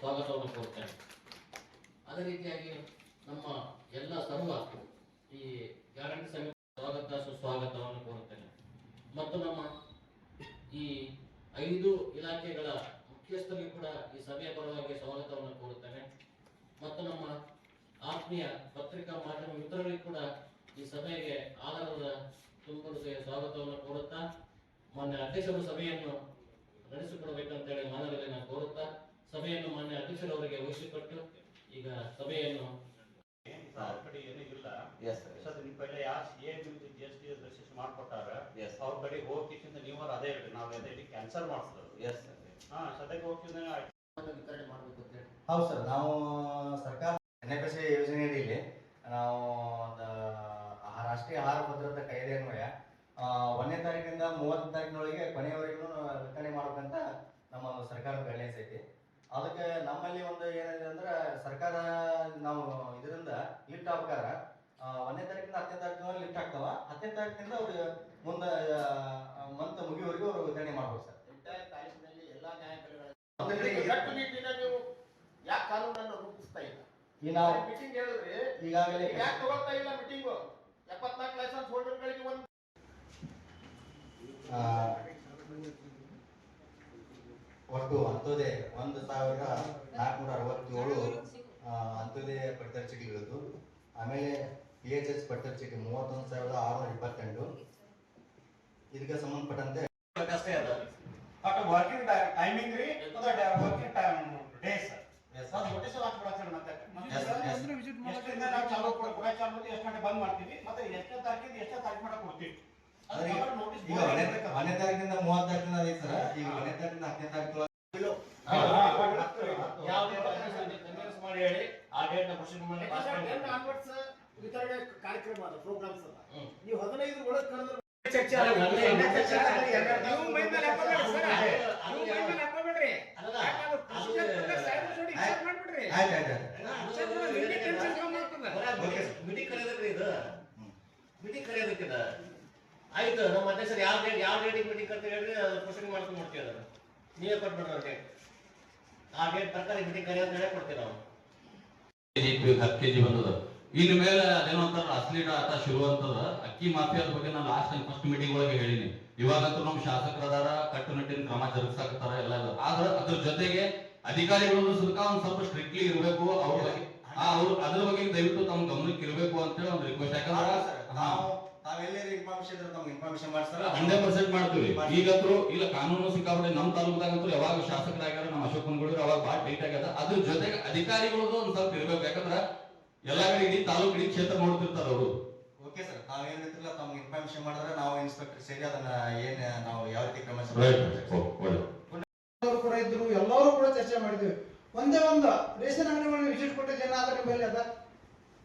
ಸ್ವಾಗತವನ್ನು ಕೋರ್ತೇನೆ ಅದೇ ರೀತಿಯಾಗಿ ನಮ್ಮ ಎಲ್ಲ ಸರ್ವ ಈ ಗ್ಯಾರಂಟಿ ಸಮಿತಿ ಸ್ವಾಗತ, ಸುಸ್ವಾಗತವನ್ನು ಕೋರುತ್ತೇನೆ. ಮತ್ತು ನಮ್ಮ ಈ ಐದು ಇಲಾಖೆಗಳ ಮುಖ್ಯಸ್ಥರಿಗೂ ಕೂಡ ಈ ಸಭೆಯ ಪರವಾಗಿ ಸ್ವಾಗತವನ್ನು ಕೋರುತ್ತೇನೆ. ಮತ್ತು ನಮ್ಮ ಆತ್ಮೀಯ ಪತ್ರಿಕಾ ಮಾಧ್ಯಮ ಮಿತ್ರರಿಗೂ ಕೂಡ ಈ ಸಭೆಗೆ ಆಧಾರದ ತುಂಬ ಸ್ವಾಗತವನ್ನು ಕೋರುತ್ತಾ, ಮಾನ್ಯ ಅಧ್ಯಕ್ಷರು ಸಭೆಯನ್ನು ನಡೆಸಿಕೊಡಬೇಕಂತೇಳಿ ಮಾನವರಲ್ಲಿ ನಾನು ಕೋರುತ್ತಾ ಮಾನ್ಯ ಅಧ್ಯಕ್ಷರವರಿಗೆ ವಹಿಸಿಕೊಟ್ಟು ಈಗ ಸಭೆಯನ್ನು ಅವ್ರ ಕಡೆ ಏನೂ ಇಲ್ಲ. ಎಸ್ ಸರ್ ನಿಮ್ಮ ಪೈಲೆ ಯಾರು ಸಿ ಎ ನಿಮ್ದು ಜಿ ಎಸ್ ಟಿ ರಿಜಿಸ್ಟ್ರೇಷನ್ ಮಾಡ್ಕೊಟ್ಟಾರ. ಎಸ್ ಅವ್ರ ಕಡೆ ಹೋಗಿಸಿಂದ ನೀವು ಅದೇ ಹೇಳ್ರಿ. ನಾವು ಅದೇ ಕ್ಯಾನ್ಸಲ್ ಮಾಡಿಸಿದ್ರು ಎಸ್ ಸರ್ ಹಾ ಸದ್ಯಕ್ಕೆ ಹೋಗ್ತಿದ್ದ ವಿತರಣೆ ಮಾಡಬೇಕು ಅಂತ ಹೇಳಿ. ಹೌದು ಸರ್ ನಾವು ಸರ್ಕಾರ ಎನ್ ಎಫ್ ಎಸ್ ಯೋಜನೆ ಅಡಿಯಲ್ಲಿ ನಾವು ಆ ರಾಷ್ಟ್ರೀಯ ಆಹಾರ ಭದ್ರತಾ ಕಾಯ್ದೆ ಅನ್ವಯ ಆ, ಒಂದನೇ ತಾರೀಕಿನಿಂದ ಮೂವತ್ತನೇ ತಾರೀಕಿನೊಳಗೆ ಕೊನೆಯವರೆಗೂ ವಿತರಣೆ ಮಾಡಬೇಕಂತ ನಮ್ಮ ಸರ್ಕಾರದ ಗೈಡ್ಲೈನ್ಸ್ ಐತಿ. ಅದಕ್ಕೆ ನಮ್ಮಲ್ಲಿ ಒಂದು ಏನಿದೆ ಅಂದ್ರೆ ಸರ್ಕಾರ ನಾವು ಇದರಿಂದ ಲಿಫ್ಟ್ ಆಗ್ಬೇಕಾರ. ಒಂದನೇ ತಾರೀಕಿಂದ ಹತ್ತನೇ ತಾರೀಕಿನ ಲಿಫ್ಟ್ ಆಗ್ತಾವ. ಹತ್ತನೇ ತಾರೀಕಿನಿಂದ ಅವ್ರು ಮುಂದೆ ಮಂತ್ ಮುಗಿಯುವವರೆಗೂ ಅವರು ವಿತರಣೆ ಮಾಡ್ಬೇಕು ಸರ್. ತಾಲೂಕಿನಲ್ಲಿ ಎಲ್ಲಾ ನ್ಯಾಯಾಲಯಗಳ ಒಂದು ಕಡೆಗೆ ನೀವು ಯಾಕೆ ಕಾನೂನನ್ನು ರೂಪಿಸ್ತಾ ಇಲ್ಲ? ಈ ನಾವು ಮೀಟಿಂಗ್ ಹೇಳಿದ್ರಿ ಈಗಾಗಲೇ ಯಾಕೆ ತಗೊಳ್ತಾ ಇಲ್ಲ ಮೀಟಿಂಗ್ ಎಪ್ಪತ್ನಾಲ್ಕು ಲೈಸೆನ್ಸ್ ಹೋಲ್ಡರ್ಗಳಿಗೆ ಒಂದು ಆ, ಒಟ್ಟು ಅಂತ್ಯೋದಯ ಒಂದು ಸಾವಿರದ ನಾಲ್ಕುನೂರ ಅರವತ್ತೇಳು ಅಂತ್ಯೋದಯ ಪಡಿತರ ಚೀಟಿಗಳಿದ್ದು ಆಮೇಲೆ ಪಿ ಎಚ್ ಎಸ್ ಪಡಿತರ ಚೀಟಿ ಮೂವತ್ತೊಂದು ಸಾವಿರದ ಆರುನೂರ ಇಪ್ಪತ್ತೆಂಟು. ಇದಕ್ಕೆ ಸಂಬಂಧಪಟ್ಟಂತೆ ಅಷ್ಟೇ ಅದ ಬಟ್ ವರ್ಕಿಂಗ್ ಟೈಮಿಂಗ್ ರೀ ವರ್ಕಿಂಗ್ ಟೈಮ್ ಡೇಸ್ Yes, ಅದು ನೋಟಿಸ್ ಹಾಕ್ಬಿಡತ್ತೀರಿ ಮತ್ತೆ. ಎಷ್ಟರಿಂದ ನಾವು ಚಾಲೂ ಕೊಡ- ಕೊಡ ಚಾಲೂ ಮಾಡಿ ಎಷ್ಟು ಗಂಟೆ ಬಂದ್ ಮಾಡ್ತೀವಿ? ಮತ್ತೆ ಎಷ್ಟನೇ ತಾರೀಕಿಂದ ತಾರೀಕು ಮಾಡಕ್ ಕೊಡ್ತೀವಿ ಈಗ ಒಂದನೇ ತಾರೀಕಿಂದ ಮೂವತ್ತು ತಾರೀಕಿನ ಐತೆ ಸರ್. ಈಗ ಒಂದನೇ ತಾರೀಕಿಂದ ಹತ್ತನೇ ತಾರೀಕು ಯಾವ ಡೇಟ್ ಕನ್ವಿನ್ಸ್ ಮಾಡಿ ಹೇಳಿ ಆ ಡೇಟ್ನ ಪ್ರೊಸೀಡ್ ಮಾಡಿ ಪಾಸ್ ಮಾಡಿ ವಿತರಣೆ ಕಾರ್ಯಕ್ರಮ ಅದ ಪ್ರೋಗ್ರಾಮ್ಸ್ ಅದ ಹ್ಮ್. ನೀವು ಹದಿನೈದು ಒಳಗೆ ಕಳೆದ್ರೆ ಚರ್ಚೆ ಆಗ- ಅಲ್ಲೇ ಇನ್ನೇ ಚರ್ಚೆ ಆಗ- ನೀವು ಮೈ ಮೇಲೆ ಹಾಕ್ಕೊಬೇಡಿ ಸರ್. ಅದೇ, ನೀವು ಅದೇ ಮೈ ಮೇಲೆ ಹಾಕ್ಕೊಬೇಡ್ರಿ. ಅಲ್ಲ, ಯಾಕಂದ್ರೆ ಅದು- ಪ್ರೊಸೀಜರ್ ಪ್ರಕಾರ ಸಾಹೇಬ್ರ ಜೋಡಿ ವಿಚಾರ ಮಾಡ್ಬಿಡ್ರಿ. ಆಯ್ತು ಆಯ್ತು ಆಯ್ತು ವಿಚಾರ ಮಾಡಿ ನಿಮ್ಗೆ ಟೆನ್ಷನ್ ಕಮ್ಮಿ ಆಗ್ತದೆ. ಪ್ರೋಗ್ರಾಮ್ಸ್ ಅಲ್ಲ. ನೀವು ಹದಿನೈದು ಒಳಗೆ ಮೀಟಿಂಗ್ ಕರೆಯೋದಕ್ಕಿದ ಆಯ್ತು ನಮ್ಮ ಅಧ್ಯಕ್ಷರು ಯಾವ ಡೇಟ್ ಯಾವ ಡೇಟಿಗೆ ಮೀಟಿಂಗ್ ಕರ್ತೀವಿ ಹೇಳಿದ್ರೆ ಅದು ಪ್ರೊಸೀಡ್ ಮಾಡ್ಕೊಂಡು ಮಾಡ್ತೀವಿ ಅದನ್ನು. ನೀವೇ ಕೊಟ್ಬಿಡ್ರಿ ಡೇಟ್ ಆ ಡೇಟ್ ಪ್ರಕಾರ ಮೀಟಿಂಗ್ ಕರೆಯೋದು ಹೇಳಿ ಕೊಡ್ತೀವಿ ನಾವು. ಕೆಜಿ ಕೆ ಕೆಜಿ ಬಂದದ. ಇನ್ನು ಮೇಲೆ ಅದೇನೋ ಅಂತಾರ ಅಸ್ಲೀಟ ಆಟ ಶುರು ಅಂತದ ಅಕ್ಕಿ ಮಾಫಿಯಾದ ಬಗ್ಗೆ ನಾನು ಲಾಸ್ಟ್ ಟೈಮ್ ಫಸ್ಟ್ ಮೀಟಿಂಗ್ ಒಳಗೆ ಹೇಳಿನಿ. ಇವಾಗಂತೂ ನಮ್ಮ ಶಾಸಕರದಾರ ಕಟ್ಟುನಿಟ್ಟಿನ ಕ್ರಮ ಜರುಗಿಸಾಕತ್ತಾರ ಎಲ್ಲ. ಆದ್ರ ಅದ್ರ ಜೊತೆಗೆ ಅಧಿಕಾರಿಗಳು ಸುದಕ ಒಂದ್ ಸ್ವಲ್ಪ ಸ್ಟ್ರಿಕ್ಟ್ಲಿ ಇರಬೇಕು ಅವ್ರ ಅವ್ರು ಅದ್ರ ಬಗ್ಗೆ ದಯವಿಟ್ಟು ತಮ್ಮ ಗಮನಕ್ಕೆ ಇರಬೇಕು ಅಂತೇಳಿ ಒಂದು ರಿಕ್ವೆಸ್ಟ್ ಯಾಕಂದ್ರೆ ಹಂಡ್ರೆಡ್ ಪರ್ಸೆಂಟ್ ಮಾಡ್ತೀವಿ. ಈಗಂತೂ ಇಲ್ಲ ಕಾನೂನು ಸಿಕ್ಕಾಪಟ್ಟೆ ನಮ್ಮ ತಾಲೂಕದಾಗಂತೂ ಯಾವಾಗ ಶಾಸಕರಾಗ್ಯಾರ ನಮ್ಮ ಅಶೋಕ್ ಅವಾಗ ಭಾಳ ಟೈಟ್ ಆಗ್ಯದ ಅದ್ರ ಜೊತೆಗೆ ಅಧಿಕಾರಿಗಳದ್ದು ಒಂದ್ ಸ್ವಲ್ಪ ಇರ್ಬೇಕು. ಯಾಕಂದ್ರ ಎಲ್ಲಾ ಕಡೆ ಇಡೀ ತಾಲೂಕು ಇಡೀ ಕ್ಷೇತ್ರ ನೋಡ್ತಿರ್ತಾರ ಅವರು. ಓಕೆ ಸರ್ ನಾವು ಏನಿರ್ತಿಲ್ಲ ತಮ್ಗೆ ಇನ್ಫಾರ್ಮೇಶನ್ ಮಾಡಿದ್ರೆ ನಾವು ಇನ್ಸ್ಪೆಕ್ಟರ್ ಸೇರಿ ಅದನ್ನ ಏನ್ ನಾವು ಯಾವ ರೀತಿ ಕ್ರಮ ಅವರು ಕೂಡ ಇದ್ರು ಎಲ್ಲರೂ ಕೂಡ ಚರ್ಚೆ ಮಾಡಿದ್ವಿ. ಒಂದೇ ಒಂದು ರೇಷನ್ ಅಂಗಡಿಗಳಿಗೆ ವಿಸಿಟ್ ಕೊಟ್ಟಿದ್ದು ಏನಾದ್ರೂ ನಿಮ್ಮಲ್ಲಿ ಅದ?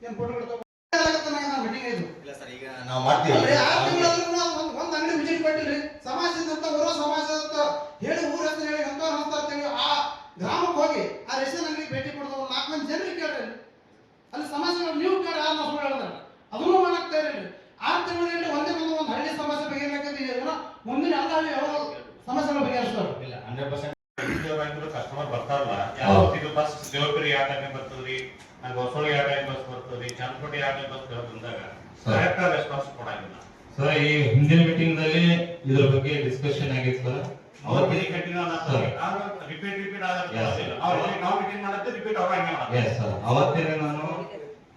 ಏನ್ ಫೋಟೋಗಳು ಮೀಟಿಂಗ್ ಇದು ಇಲ್ಲ ಸರ್ ಈಗ ನಾವು ಮಾಡ್ತೀವಿ ಅಲ್ರಿ ಆರು ತಿಂಗಳಾದ್ರೂ ನಾವು ಒಂದ್ ಒಂದ್ ಅಂಗಡಿ ವಿಸಿಟ್ ಕೊಟ್ಟಿಲ್ರಿ ಸಮಾಜದಿಂದ ಊರ ಸಮಾಜದ ಹೇಳಿ ಊರ ಹೆಸರು ಹೇಳಿ ಅಂತ ಅಂತ ಅಂತೇಳಿ ಆ ಗ್ರಾಮಕ್ಕೆ ಹೋಗಿ ಆ ರೇಷನ್ ಅಂಗಡಿಗೆ ಭೇಟಿ ಕೊಡ್ದ ಒಂದು ನಾಲ್ಕು ಮಂದಿ ಜನರಿಗೆ ಕೇಳ್ರಿ ಅಲ್ಲಿ ಸಮಸ್ಯೆಗಳು ನೀವು ಕೇಳಿ ಆ ನಾವು ಹೇಳಿದ್ರೆ ಅದನ್ನು ಮಾಡಾಕ್ತಾ ಇರಲಿ ಆರು ತಿಂಗಳಲ್ಲಿ ಒಂದೇ ಒಂದು ಒಂದು ಹಳ್ಳಿ ಸಮಸ್ಯೆ ಬಗೆಹರಿಯಾಕಂದ್ರೆ ಮುಂದಿನ ಎಲ್ಲ ಹಳ್ಳಿ ಯಾವ ಸಮಸ್ಯೆಗಳು ಬಗೆಹರಿಸ್ತಾರೆ ಇಲ್ಲ ಹಂಡ್ರೆಡ್ ಪರ್ಸೆಂಟ್ ಕಸ್ಟಮರ್ ಬರ್ತಾರಲ್ಲ ಯಾವತ್ತು ಇದು ಬಸ್ ದೇವಪುರಿ ಯಾವ ಟೈಮ್ ಬರ್ತದ್ರಿ ನಂಗೆ ಹೊಸೋಳಿ ಯಾವ ಟೈಮ್ ಬಸ್ ಬರ್ತದ್ರಿ ಚಾನ್ಕೋಟಿ ಯಾವ ಟೈಮ್ ಬಸ್ ಬಂದಾಗ ಕರೆಕ್ಟ್ ರೆಸ್ಪಾನ್ಸ್ ಕೊಡಂಗಿಲ್ಲ. ಸರ್ ಈ ಹಿಂದಿನ ಮೀಟಿಂಗ್ನಲ್ಲಿ ಇದ್ರ ಬಗ್ಗೆ ಡಿಸ್ಕಷನ್ ಆಗಿತ್ತು ಸರ್. ಅವತ್ತಿನ ಕಂಟಿನ್ಯೂ ರಿಪೀಟ್ ರಿಪೀಟ್ Yes. ಆಗುತ್ತೆ ನಾವು ಮೀಟಿಂಗ್ ಮಾಡುತ್ತೆ ರಿಪೀಟ್ ಅವ್ರ ಹಂಗೆ ಸರ್ ಅವತ್ತೇ ನಾನು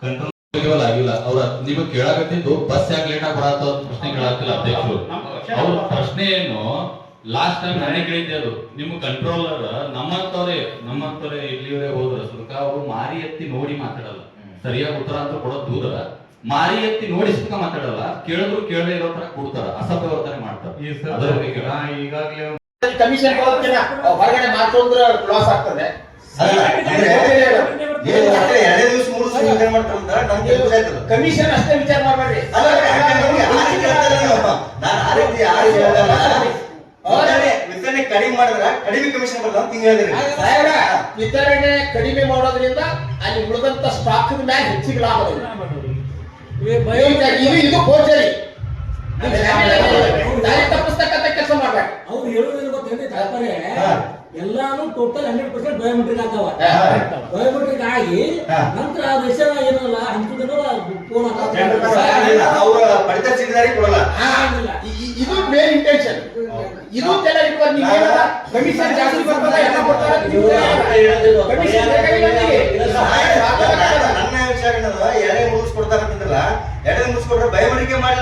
ಕಂಟ್ರೋಲ್ ಆಗಿಲ್ಲ. ಅವ್ರ ನೀವು ಕೇಳಾಕತ್ತಿದ್ದು ಬಸ್ ಯಾಕೆ ಲೇಟ್ ಆಗಿ ಬರತ್ತ ಪ್ರಶ್ನೆ ಕೇಳಾಕಿಲ್ಲ ಅಧ್ಯಕ್ಷರು. ಅವ್ರ ಪ್ರಶ್ನೆ ಏನು ಲಾಸ್ಟ್ ಟೈಮ್ ನಾನೇ ಕೇಳಿದ್ದೆ ಅದು ನಿಮ್ಮ ಕಂಟ್ರೋಲರ್ ನಮ್ಮಂತವ್ರೆ ನಮ್ಮಂತವ್ರೆ ಇಲ್ಲಿವರೇ ಹೋದ್ರ ಸುಲ್ಕ ಅವರು ಮಾರಿ ಎತ್ತಿ ನೋಡಿ ಮಾತಾಡಲ್ಲ ಸರಿಯಾಗಿ ಉತ್ತರ ಅಂತ ಕೊಡೋದು ದೂರ ಮಾರಿ ಎತ್ತಿ ನೋಡಿ ಸುಲ್ಕ ಮಾತಾಡಲ್ಲ ಕೇಳಿದ್ರು ಕೇಳದೇ ಇರೋ ತರ ಕೊಡ್ತಾರ ಅಸಭ್ಯವರ್ತನೆ ಮಾಡ್ತಾರೆ ಈಗಾಗಲೇ ಕಮಿಷನ್ ಹೊರಗಡೆ ಮಾತೊಂದ್ರೆ ಲಾಸ್ ಆಗ್ತದೆ ಎರಡೇ ದಿವಸ ಮೂರು ದಿವಸ ವಿತರಣೆ ಮಾಡ್ತಾರಂತ ನಮ್ಗೆ ಕಮಿಷನ್ ಅಷ್ಟೇ ವಿಚಾರ ಮಾಡ್ಬೇಡಿ ಅಲ್ಲ, ಯಾಕೆ ನಮ್ಗೆ ಆ ರೀತಿ ಹೇಳ್ತಾ ಇಲ್ಲ ನೀವು. ನಾನು ಆ ರೀತಿ ಆ ರೀತಿ. ವಿತರಣೆ ಕಡಿಮೆ ಮಾಡಿದ್ರ ಕಡಿಮೆ ಕಮಿಷನ್ ಬರ್ತದ ಅಂತ ಹಿಂಗ್ ಹೇಳಿದ್ರಿ ಸಾಹೇಬ್ರ, ವಿತರಣೆ ಕಡಿಮೆ ಮಾಡೋದ್ರಿಂದ ಅಲ್ಲಿ ಉಳಿದಂತ ಸ್ಟಾಕ್ ಮ್ಯಾಲ ಹೆಚ್ಚಿಗೆ ಲಾಭ ಇದೆ. ಇದು ಗೋಚರಿ ದಾರಿ ತಪ್ಪಿಸ್ತಕ್ಕಂಥ ಕೆಲಸ ಮಾಡ್ಬೇಕು ಅವ್ರು ಹೇಳೋದೇನು ಗೊತ್ತೇನ್ರಿ. ಎಲ್ಲಾನು ಟೋಟಲ್ ಹಂಡ್ರೆಡ್ ಪರ್ಸೆಂಟ್ ಬಯೋಮೆಟ್ರಿಕ್ ಆಗ್ತಾವ. ಬಯೋಮೆಟ್ರಿಕ್ ಆಗಿ. ನಂತರ ಆ ವಿಷಯ ಏನಲ್ಲ ಹಂಚಿದ್ರು ಫೋನ್ ಇ- ಇದು ಮೇನ್ ಇಂಟೆನ್ಷನ್ ಇದು ತಲೆ ಇಟ್ಕೊಂಡು ನೀವು ಏನಲ್ಲ ಕಮಿಷನ್ ಜಾಸ್ತಿ ಬರ್ತದ ಎಲ್ಲ ಕೊಡ್ತಾರ ನೀವು ಕಮಿಷನ್ ಬೇಕಾಗಿಲ್ಲ ನಿಮಗೆ. ನನ್ನ ವಿಚಾರ ಏನದ? ಎಡೆ ಮುಗಿಸ್ಕೊಡ್ತಾರಂತಂದ್ರಲ್ಲ ಎಡೆ ಮುಗಿಸ್ಕೊಟ್ರೆ ಬಯೋಮೆಟ್ರಿಕ್ ಮಾಡಿಲ್ಲ